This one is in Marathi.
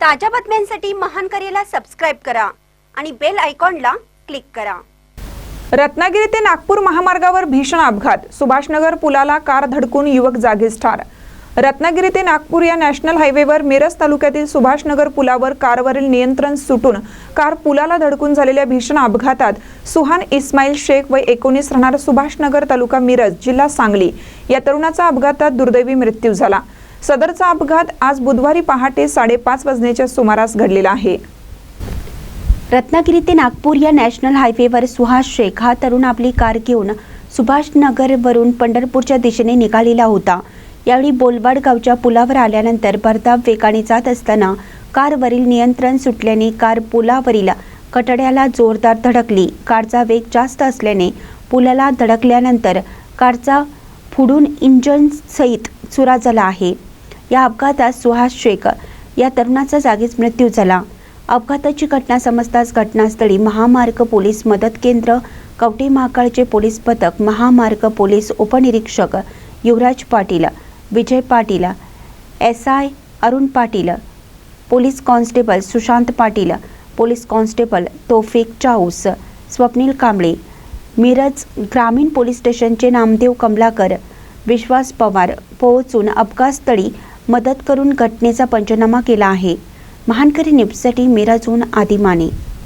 ताज्या बातम्यांसाठी महान करेला सबस्क्राईब करा आणि बेल आयकॉनला क्लिक करा. रत्नागिरी ते नागपूर महामार्गावर भीषण अपघात. सुभाषनगर पुलाला कार धडकून युवक जागीच ठार. रत्नागिरी ते नागपूर या नॅशनल हायवेवर मिरज तालुक्यातील सुभाषनगर पुलावर कारवरील नियंत्रण सुटून कार पुलाला धडकून झालेल्या भीषण अपघातात सुहान इस्माईल शेख वय एकोणीस राहणार सुभाषनगर तालुका मिरज जिल्हा सांगली. या तरुणाचा अपघातात दुर्दैवी मृत्यू झाला. सदरचा अपघात आज बुधवारी पहाटे साडेपाच वाजण्याच्या सुमारास घडलेला आहे. रत्नागिरी ते नागपूर या नॅशनल हायवेवर सुहास शेख हा तरुण आपली कार घेऊन सुभाषनगरवरून पंढरपूरच्या दिशेने निघालेला होता. यावेळी बोलवाड गावच्या पुलावर आल्यानंतर भरधाव वेगाने जात असताना कारवरील नियंत्रण सुटल्याने कार पुलावरील कठड्याला जोरदार धडकली. कारचा वेग जास्त असल्याने पुलाला धडकल्यानंतर कारचा फुडून इंजनसहित चुरा झाला आहे. या अपघातात सुहास शेख या तरुणाचा जागीच मृत्यू झाला. अपघाताची घटना समजताच घटनास्थळी महामार्ग पोलीस मदत केंद्र कवठे महाकाळचे पोलीस पथक महामार्ग पोलीस उपनिरीक्षक Yuvraj Patil Vijay Patil S I Arun Patil police constable Sushant Patil police constable Tofik Chaus Swapnil Kamble Miraj ग्रामीण पोलीस स्टेशनचे नामदेव कमलाकर विश्वास पवार पोहोचून अपघातस्थळी मदत करून घटनेचा पंचनामा केला आहे. महानकरी न्यूजसाठी मिरजहून आदिमाने.